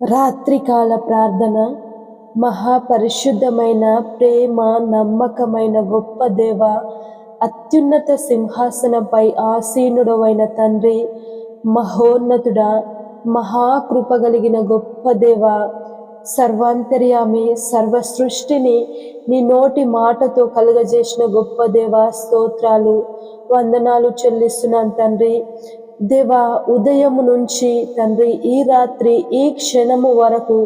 రాత్రికాల ప్రార్థన మహాపరిశుద్ధమైన ప్రేమ నమ్మకమైన గొప్ప దేవ అత్యున్నత సింహాసనంపై ఆసీనుడవైన తండ్రి మహోన్నతుడా మహాకృప కలిగిన గొప్ప దేవ సర్వాంతర్యామి సర్వ సృష్టిని నీ నోటి మాటతో కలుగజేసిన గొప్ప దేవ స్తోత్రాలు వందనాలు చెల్లిస్తున్నాను తండ్రి. దేవా ఉదయము నుంచి తండ్రి ఈ రాత్రి ఈ క్షణము వరకు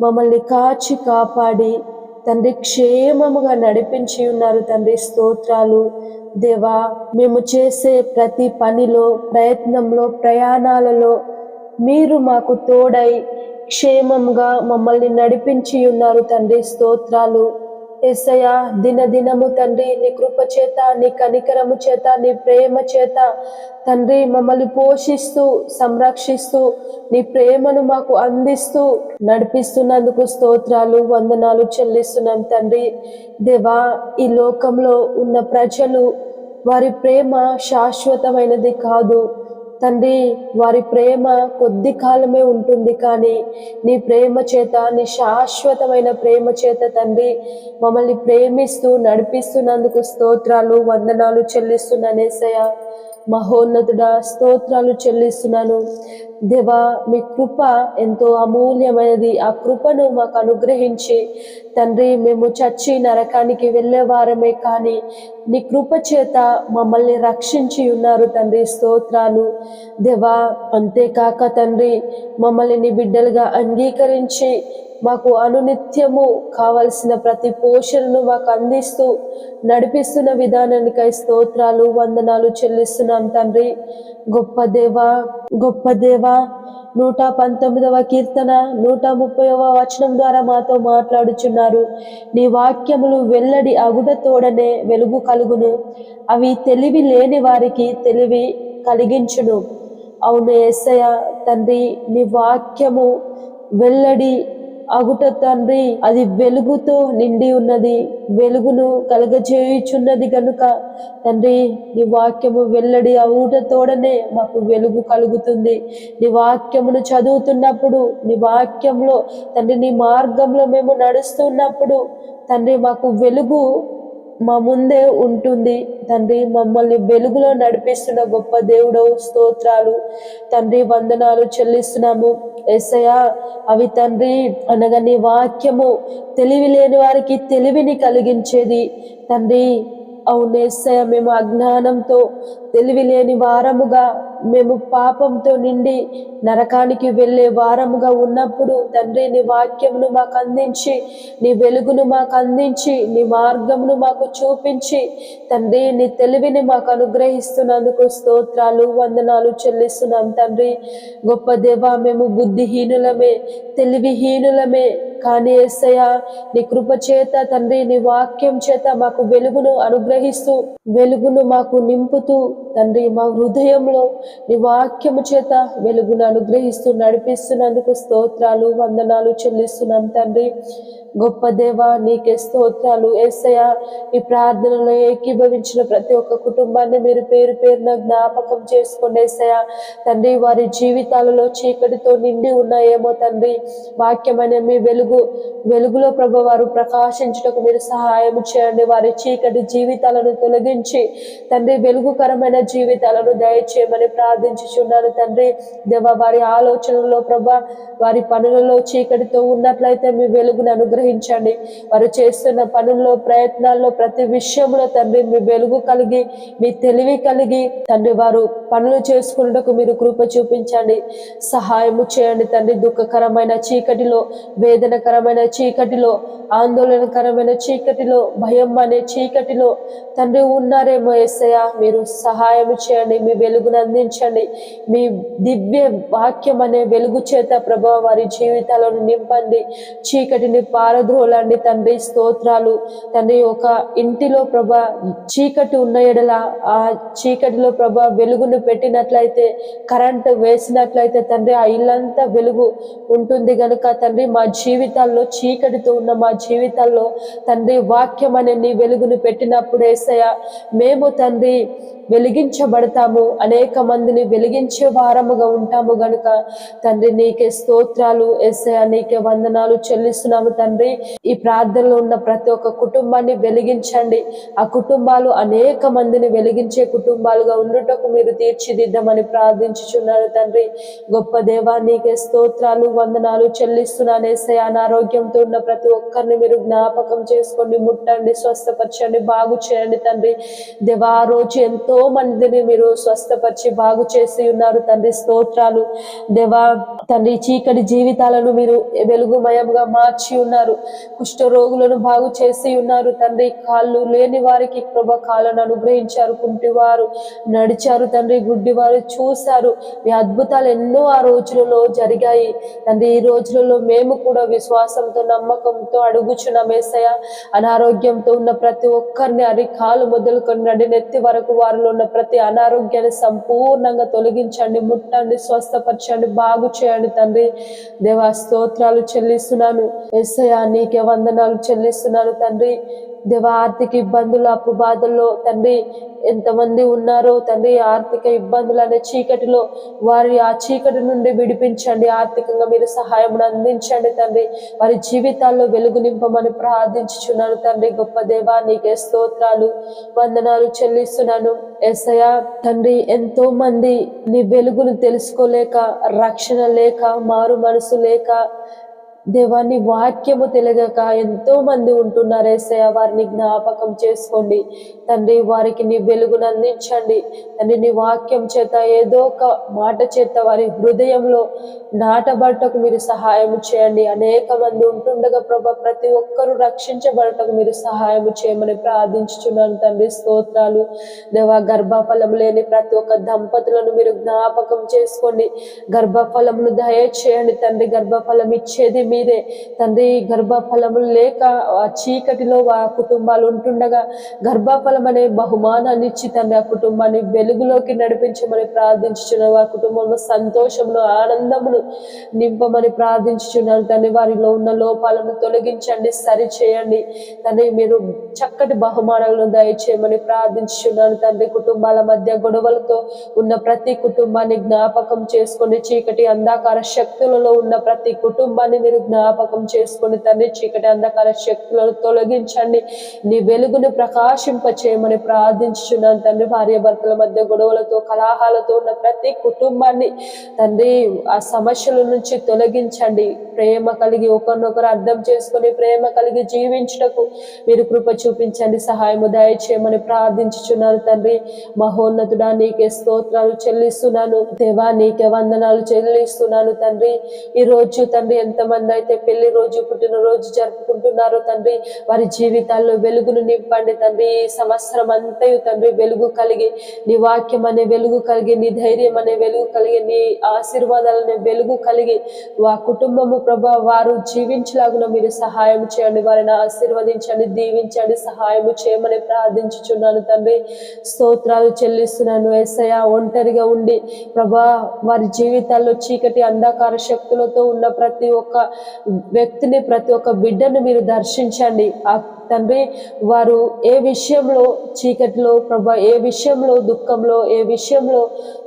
మమ్మల్ని కాచి కాపాడి తండ్రి క్షేమముగా నడిపించి ఉన్నారు తండ్రి స్తోత్రాలు. దేవా మేము చేసే ప్రతి పనిలో ప్రయత్నంలో ప్రయాణాలలో మీరు మాకు తోడై క్షేమంగా మమ్మల్ని నడిపించి ఉన్నారు తండ్రి స్తోత్రాలు. ఎస్సయ దినదినము తండ్రి నీ కృప చేత నీ కనికరము చేత నీ ప్రేమ చేత తండ్రి మమ్మల్ని పోషిస్తూ సంరక్షిస్తూ నీ ప్రేమను మాకు అందిస్తూ నడిపిస్తున్నందుకు స్తోత్రాలు వందనాలు చెల్లిస్తున్నాం తండ్రి. దేవా ఈ లోకంలో ఉన్న ప్రజలు వారి ప్రేమ శాశ్వతమైనది కాదు. తండ్రి వారి ప్రేమ కొద్ది కాలమే ఉంటుంది కానీ నీ ప్రేమ చేత నీ శాశ్వతమైన ప్రేమ చేత తండ్రి మమ్మల్ని ప్రేమిస్తూ నడిపిస్తున్నందుకు స్తోత్రాలు వందనాలు చెల్లిస్తున్నానేసయ్య మహోన్నతుడా స్తోత్రాలు చెల్లిస్తున్నాను. దేవా మీ కృప ఎంతో అమూల్యమైనది. ఆ కృపను మాకు అనుగ్రహించి. తండ్రి మేము చచ్చి నరకానికి వెళ్ళేవారమే కానీ నీ కృప చేత మమ్మల్ని రక్షించి ఉన్నారు తండ్రి స్తోత్రాలు. దేవా అంతేకాక తండ్రి మమ్మల్ని నీ బిడ్డలుగా అంగీకరించి మాకు అనునిత్యము కావలసిన ప్రతి పోషణను మాకు అందిస్తూ నడిపిస్తున్న విధానానికై స్తోత్రాలు వందనాలు చెల్లిస్తున్నాం తండ్రి. గొప్ప దేవ గొప్ప దేవ నూట పంతొమ్మిదవ కీర్తన నూట ముప్పైవ వచనం ద్వారా మాతో మాట్లాడుచున్నారు. నీ వాక్యములు వెల్లడి అగుడ తోడనే వెలుగు కలుగును. అవి తెలివి లేని వారికి తెలివి కలిగించును. అవును ఎస్సయ తండ్రి నీ వాక్యము వెల్లడి అగుట తండ్రి అది వెలుగుతో నిండి ఉన్నది. వెలుగును కలగజేయుచున్నది గనుక తండ్రి నీ వాక్యము వెల్లడి అవుట తోడనే మాకు వెలుగు కలుగుతుంది. నీ వాక్యమును చదువుతున్నప్పుడు నీ వాక్యంలో తండ్రి నీ మార్గంలో మేము నడుస్తున్నప్పుడు తండ్రి మాకు వెలుగు మా ముందే ఉంటుంది. తండ్రి మమ్మల్ని వెలుగులో నడిపిస్తున్న గొప్ప దేవుడు స్తోత్రాలు. తండ్రి వందనాలు చెల్లిస్తున్నాము. ఎస్సయా అవి తండ్రి అనగా నీ వాక్యము తెలివి లేని వారికి తెలివిని కలిగించేది. తండ్రి అవునేసయ మేము అజ్ఞానంతో తెలివి లేని వారముగా మేము పాపంతో నిండి నరకానికి వెళ్ళే వారముగా ఉన్నప్పుడు తండ్రి నీ వాక్యమును మాకు అందించి నీ వెలుగును మాకు అందించి నీ మార్గమును మాకు చూపించి తండ్రి నీ తెలివిని మాకు అనుగ్రహిస్తున్నందుకు స్తోత్రాలు వందనాలు చెల్లిస్తున్నాం తండ్రి. గొప్ప దేవ మేము బుద్ధిహీనులమే తెలివిహీనులమే కానీ ఏసయ్య నీ కృప చేత తండ్రి నీ వాక్యం చేత మాకు వెలుగును అనుగ్రహిస్తూ వెలుగును మాకు నింపుతూ తండ్రి మా హృదయంలో నీ వాక్యము చేత వెలుగును అనుగ్రహిస్తూ నడిపిస్తున్నందుకు స్తోత్రాలు వందనాలు చెల్లిస్తున్నాం తండ్రి. గొప్ప దేవ నీకే స్తోత్రాలు. ఏసయ ఈ ప్రార్థనలో ఏకీభవించిన ప్రతి ఒక్క కుటుంబాన్ని మీరు పేరు పేరున జ్ఞాపకం చేసుకోండి ఏసయ తండ్రి వారి జీవితాలలో చీకటితో నిండి ఉన్నాయేమో తండ్రి. వాక్యమైన మీ వెలుగు వెలుగులో ప్రభు వారు ప్రకాశించుటకు మీరు సహాయం చేయండి. వారి చీకటి జీవితాలను తొలగించి తండ్రి వెలుగుకరమైన జీవితాలను దయచేయమని ప్రార్థించుచున్నాను. తండ్రి దేవ వారి ఆలోచనలో ప్రభా వారి పనులలో చీకటితో ఉన్నట్లయితే మీ వెలుగును అనుగ్రహించండి. వారు చేస్తున్న పనుల్లో ప్రయత్నాల్లో ప్రతి విషయంలో తండ్రి మీ వెలుగు కలిగి మీ తెలివి కలిగి తండ్రి వారు పనులు చేసుకున్నటకు మీరు కృప చూపించండి. సహాయము చేయండి తండ్రి. దుఃఖకరమైన చీకటిలో వేదన వేదనకరమైన చీకటిలో ఆందోళనకరమైన చీకటిలో భయం అనే చీకటిలో తండ్రి ఉన్నారేమో ఎస్సయ్య మీరు సహాయం చేయండి మీ వెలుగును అందించండి. మీ దివ్య వాక్యం అనే వెలుగు చేత ప్రభా వారి జీవితాలను నింపండి. చీకటిని పారద్రోలండి తండ్రి స్తోత్రాలు. తండ్రి ఒక ఇంటిలో ప్రభా చీకటి ఉన్న ఎడల ఆ చీకటిలో ప్రభా వెలుగును పెట్టినట్లయితే కరెంటు వేసినట్లయితే తండ్రి ఆ ఇల్లంతా వెలుగు ఉంటుంది గనుక తండ్రి మా జీవితాల్లో చీకటితో ఉన్న మా జీవితాల్లో తండ్రి వాక్యం అనే నీ వెలుగును పెట్టినప్పుడు ఏసయ్య మేము తండ్రి వెలిగించబడతాము. అనేక మందిని వెలిగించే వారముగా ఉంటాము గనుక తండ్రి నీకే స్తోత్రాలు. ఎస్ఐ నీకే వందనాలు చెల్లిస్తున్నాము తండ్రి. ఈ ప్రార్థనలో ఉన్న ప్రతి ఒక్క కుటుంబాన్ని వెలిగించండి. ఆ కుటుంబాలు అనేక మందిని వెలిగించే కుటుంబాలుగా ఉండుటకు మీరు తీర్చిదిద్దామని ప్రార్థించుచున్నారు తండ్రి. గొప్ప దేవా నీకే స్తోత్రాలు వందనాలు చెల్లిస్తున్నాను. ఎస్ఐ అనారోగ్యంతో ఉన్న ప్రతి ఒక్కరిని మీరు జ్ఞాపకం చేసుకోండి ముట్టండి స్వస్థపరచండి బాగు చేయండి తండ్రి. దేవా ఆ రోజు ఎంతో మందిని మీరు స్వస్థపరిచి బాగు చేసి ఉన్నారు తండ్రి స్తోత్రాలు. దేవా తండ్రి చీకటి జీవితాలను మీరు వెలుగుమయంగా మార్చి ఉన్నారు. కుష్ఠ రోగులను బాగు చేసి ఉన్నారు తండ్రి. కాళ్ళు లేని వారికి ప్రభ కాళ్ళను అనుగ్రహించారు కుంటివారు నడిచారు తండ్రి. గుడ్డి వారు చూశారు. మీ అద్భుతాలు ఎన్నో ఆ రోజులలో జరిగాయి. తండ్రి ఈ రోజులలో మేము కూడా విశ్వాసంతో నమ్మకంతో అడుగుచున్నాం ఏసయ్య. అనారోగ్యంతో ఉన్న ప్రతి ఒక్కరిని అరికాలు మొదలుకొని నడినెత్తి వరకు వారిలో ఉన్న ప్రతి అనారోగ్యాన్ని సంపూర్ణంగా తొలగించండి ముట్టండి స్వస్థపరచండి బాగు చేయండి తండ్రి. దేవా స్తోత్రాలు చెల్లిస్తున్నాను. ఎస్ఐ నీకే వందనాలు చెల్లిస్తున్నాను తండ్రి. దేవ ఆర్థిక ఇబ్బందులు అప్పు బాధల్లో తండ్రి ఎంతమంది ఉన్నారో తండ్రి ఆర్థిక ఇబ్బందులు అనే చీకటిలో వారి ఆ చీకటి నుండి విడిపించండి. ఆర్థికంగా మీరు సహాయం అందించండి తండ్రి. వారి జీవితాల్లో వెలుగు నింపమని ప్రార్థించుచున్నాను తండ్రి. గొప్ప దేవా నీకే స్తోత్రాలు వందనాలు చెల్లిస్తున్నాను. ఎస్ఐ తండ్రి ఎంతో మంది నీ వెలుగును తెలుసుకోలేక రక్షణ లేక మారు మనసు లేక దేవాన్ని వాక్యము తెలియక ఎంతో మంది ఉంటున్నారు. ఏసయ వారిని జ్ఞాపకం చేసుకోండి. తండ్రి వారికి నీ వెలుగును అందించండి. తండ్రి నీ వాక్యం చేత ఏదో ఒక మాట చేత వారి హృదయంలో నాటబడటకు మీరు సహాయం చేయండి. అనేక మంది ఉంటుండగా ప్రభా ప్రతి ఒక్కరూ రక్షించబడటకు మీరు సహాయం చేయమని ప్రార్థించుచున్నాను తండ్రి. స్తోత్రాలు. దేవా గర్భఫలం లేని ప్రతి ఒక్క దంపతులను మీరు జ్ఞాపకం చేసుకోండి. గర్భఫలమును దయచేయండి తండ్రి. గర్భఫలం ఇచ్చేది మీరే తండ్రి గర్భఫలములు లేక ఆ చీకటిలో ఆ కుటుంబాలు ఉంటుండగా గర్భఫలం అనే బహుమానాన్ని ఇచ్చి తండ్రి ఆ కుటుంబాన్ని వెలుగులోకి నడిపించమని ప్రార్థించుచున్నాను ఆ కుటుంబంలో సంతోషమును ఆనందమును నింపమని ప్రార్థించుచున్నాను. తండ్రి వారిలో ఉన్న లోపాలను తొలగించండి సరి చేయండి తండ్రి మీరు చక్కటి బహుమానాలను దయచేయమని ప్రార్థించుచున్నాను. తండ్రి కుటుంబాల మధ్య గొడవలతో ఉన్న ప్రతి కుటుంబాన్ని జ్ఞాపకం చేసుకుని చీకటి అంధకార శక్తులలో ఉన్న ప్రతి కుటుంబాన్ని మీరు జ్ఞాపకం చేసుకొని తండ్రి చీకటి అంధకార శక్తులను తొలగించండి. నీ వెలుగును ప్రకాశింప చేయమని ప్రార్థించున్నాను తండ్రి. భార్య భర్తల మధ్య గొడవలతో కలహాలతో ఉన్న ప్రతి కుటుంబాన్ని తండ్రి ఆ సమస్యల నుంచి తొలగించండి. ప్రేమ కలిగి ఒకరినొకరు అర్థం చేసుకొని ప్రేమ కలిగి జీవించుటకు మీరు కృప చూపించండి సహాయము దయచేయమని ప్రార్థించుచున్నాను తండ్రి. మహోన్నతుడా నీకే స్తోత్రాలు చెల్లిస్తున్నాను. దేవా నీకే వందనాలు చెల్లిస్తున్నాను తండ్రి. ఈ రోజు తండ్రి ఎంతమంది అయితే పెళ్ళి రోజు పుట్టినరోజు జరుపుకుంటున్నారో తండ్రి వారి జీవితాల్లో వెలుగును నింపండి తండ్రి. ఈ సంవత్సరం అంతయు తండ్రి వెలుగు కలిగి నీ వాక్యం అనే వెలుగు కలిగి నీ ధైర్యం అనే వెలుగు కలిగి నీ ఆశీర్వాదాలనే వెలుగు కలిగి వా కుటుంబము ప్రభా వారు జీవించలాగున మీరు సహాయం చేయండి వారిని ఆశీర్వదించండి దీవించండి సహాయము చేయమని ప్రార్థించుచున్నాను తండ్రి. స్తోత్రాలు చెల్లిస్తున్నాను ఎస్ఐ ఒంటరిగా ఉండి ప్రభా వారి జీవితాల్లో చీకటి అంధకార శక్తులతో ఉన్న ప్రతి ఒక్క వ్యక్తిని ప్రతి ఒక్క బిడ్డను మీరు దర్శించండి. ఆ తండ్రి వారు ఏ విషయంలో చీకటిలో ప్రభా ఏ విషయంలో దుఃఖంలో ఏ విషయంలో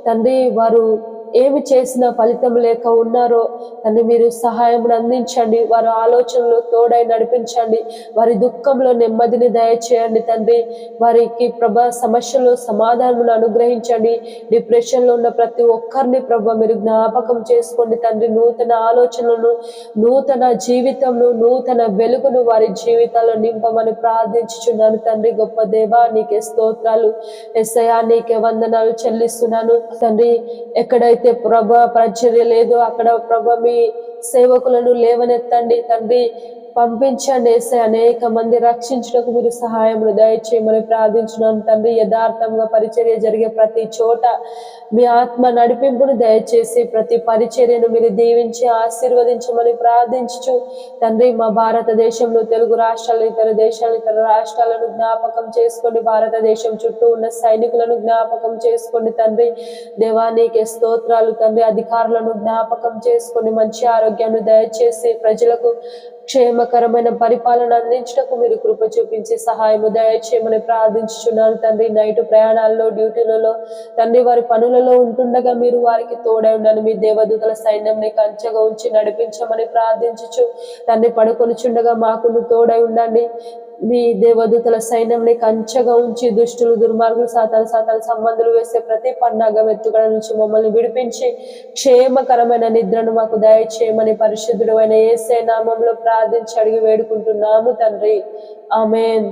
తండ్రి వారు ఏమి చేసినా ఫలితం లేక ఉన్నారో తను మీరు సహాయం అందించండి. వారి ఆలోచనలు తోడై నడిపించండి. వారి దుఃఖంలో నెమ్మదిని దయచేయండి తండ్రి. వారికి ప్రభ సమస్యలు సమాధానం అనుగ్రహించండి. డిప్రెషన్లో ఉన్న ప్రతి ఒక్కరిని ప్రభ మీరు జ్ఞాపకం చేసుకోండి తండ్రి. నూతన ఆలోచనలను నూతన జీవితంను నూతన వెలుగును వారి జీవితాల్లో నింపమని ప్రార్థించుచున్నాను తండ్రి. గొప్ప దేవా నీకే స్తోత్రాలు. ఎస్ఐ నీకే వందనాలు చెల్లిస్తున్నాను. తండ్రి ఎక్కడైతే ప్రభ ప్రాచుర్య లేదో. అక్కడ ప్రభ మీ సేవకులను లేవనెత్తండి తండ్రి. పంపించండి వేసే అనేక మంది రక్షించడానికి మీరు సహాయములు దయచేయమని ప్రార్థించున్నాను తండ్రి. యథార్థంగా పరిచర్య జరిగే ప్రతి చోట మీ ఆత్మ నడిపింపును దయచేసి ప్రతి పరిచర్యను మీరు దీవించి ఆశీర్వదించమని ప్రార్థించు తండ్రి మా భారతదేశంలో తెలుగు రాష్ట్రాలు ఇతర దేశాలు ఇతర రాష్ట్రాలను జ్ఞాపకం చేసుకోండి. భారతదేశం చుట్టూ ఉన్న సైనికులను జ్ఞాపకం చేసుకోండి తండ్రి. దేవానికి స్తోత్రాలు తండ్రి. అధికారులను జ్ఞాపకం చేసుకొని మంచి ఆరోగ్యాన్ని దయచేసి ప్రజలకు క్షేమ క్షేమకరమైన పరిపాలన అందించటకు మీరు కృప చూపించి సహాయము దయచేయమని ప్రార్థించుచున్నాను తండ్రి. నైట్ ప్రయాణాల్లో డ్యూటీలలో తండ్రి వారి పనులలో ఉంటుండగా మీరు వారికి తోడై ఉండండి. మీ దేవదూతల సైన్యంని కంచగా ఉంచి నడిపించమని ప్రార్థించుచు తండ్రి పడుకొనిచుండగా మాకును తోడై ఉండండి. మీ దేవదూతల సైన్యంని కంచగా ఉంచి దుష్టులు దుర్మార్గులు సాతాలు సాతాలు సంబంధులు వేసే ప్రతి పండగ ఎత్తుగడ నుంచి మమ్మల్ని విడిపించి క్షేమకరమైన నిద్రను మాకు దయచేయమని పరిశుద్ధుడు అయిన ఏసే నామంలో ప్రార్థించి అడిగి వేడుకుంటున్నాము తండ్రి. ఆమెన్.